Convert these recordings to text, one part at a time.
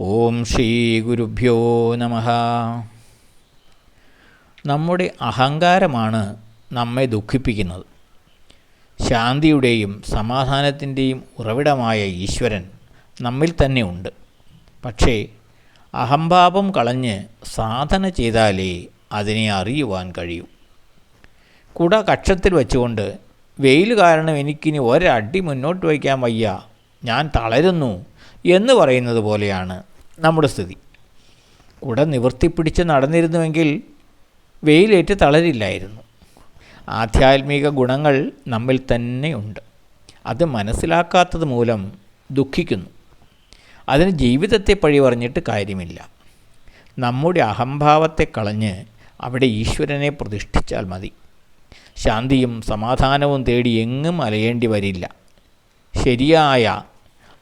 ഓം ശ്രീ ഗുരുഭ്യോ നമ. നമ്മുടെ അഹങ്കാരമാണ് നമ്മെ ദുഃഖിപ്പിക്കുന്നത്. ശാന്തിയുടെയും സമാധാനത്തിന്റെയും ഉറവിടമായ ഈശ്വരൻ നമ്മിൽ തന്നെ ഉണ്ട്. പക്ഷേ അഹംഭാവം കളഞ്ഞ് സാധന ചെയ്താലേ അതിനെ അറിയുവാൻ കഴിയൂ. കുട കക്ഷത്തിൽ വെച്ചുകൊണ്ട് വെയിൽ കാരണം എനിക്കിനി ഒരടി മുന്നോട്ട് വയ്ക്കാൻ വയ്യ. ഞാൻ തളരുന്നു. എന്ന് പറയുന്നത് പോലെയാണ് നമ്മുടെ സ്ഥിതി. കുട നിവർത്തിപ്പിടിച്ച് നടന്നിരുന്നുവെങ്കിൽ വെയിലേറ്റ് തളരില്ലായിരുന്നു. ആധ്യാത്മിക ഗുണങ്ങൾ നമ്മിൽ തന്നെയുണ്ട് അത് മനസ്സിലാക്കാത്തത് മൂലം ദുഃഖിക്കുന്നു. അതിന് ജീവിതത്തെ പഴി പറഞ്ഞിട്ട് കാര്യമില്ല. നമ്മുടെ അഹംഭാവത്തെ കളഞ്ഞ് അവിടെ ഈശ്വരനെ പ്രതിഷ്ഠിച്ചാൽ മതി. ശാന്തിയും സമാധാനവും തേടി എങ്ങും അലയേണ്ടി വരില്ല. ശരിയായ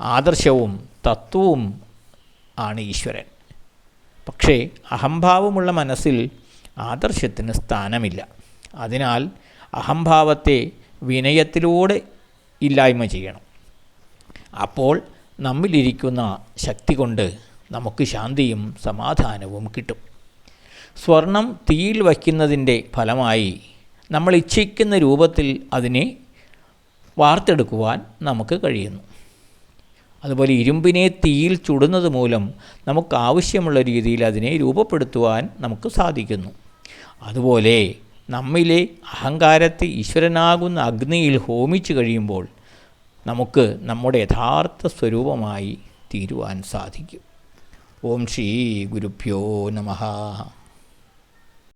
ആദർശവും തത്വവും ആണ് ഈശ്വരൻ. പക്ഷേ അഹംഭാവമുള്ള മനസ്സിൽ ആദർശത്തിന് സ്ഥാനമില്ല. അതിനാൽ അഹംഭാവത്തെ വിനയത്തിലൂടെ ഇല്ലായ്മ ചെയ്യണം. അപ്പോൾ നമ്മിലിരിക്കുന്ന ശക്തി കൊണ്ട് നമുക്ക് ശാന്തിയും സമാധാനവും കിട്ടും. സ്വർണം തീയിൽ വയ്ക്കുന്നതിന്റെ ഫലമായി നമ്മൾ ഇച്ഛിക്കുന്ന രൂപത്തിൽ അതിനെ വാർത്തെടുക്കുവാൻ നമുക്ക് കഴിയുന്നു. അതുപോലെ ഇരുമ്പിനെ തീയിൽ ചുടുന്നത് മൂലം നമുക്ക് ആവശ്യമുള്ള രീതിയിൽ അതിനെ രൂപപ്പെടുത്തുവാൻ നമുക്ക് സാധിക്കുന്നു. അതുപോലെ നമ്മിലെ അഹങ്കാരത്തെ ഈശ്വരനാകുന്ന അഗ്നിയിൽ ഹോമിച്ചു കഴിയുമ്പോൾ നമുക്ക് നമ്മുടെ യഥാർത്ഥ സ്വരൂപമായി തീരുവാൻ സാധിക്കും. ഓം ശ്രീ ഗുരുഭ്യോ നമഃ.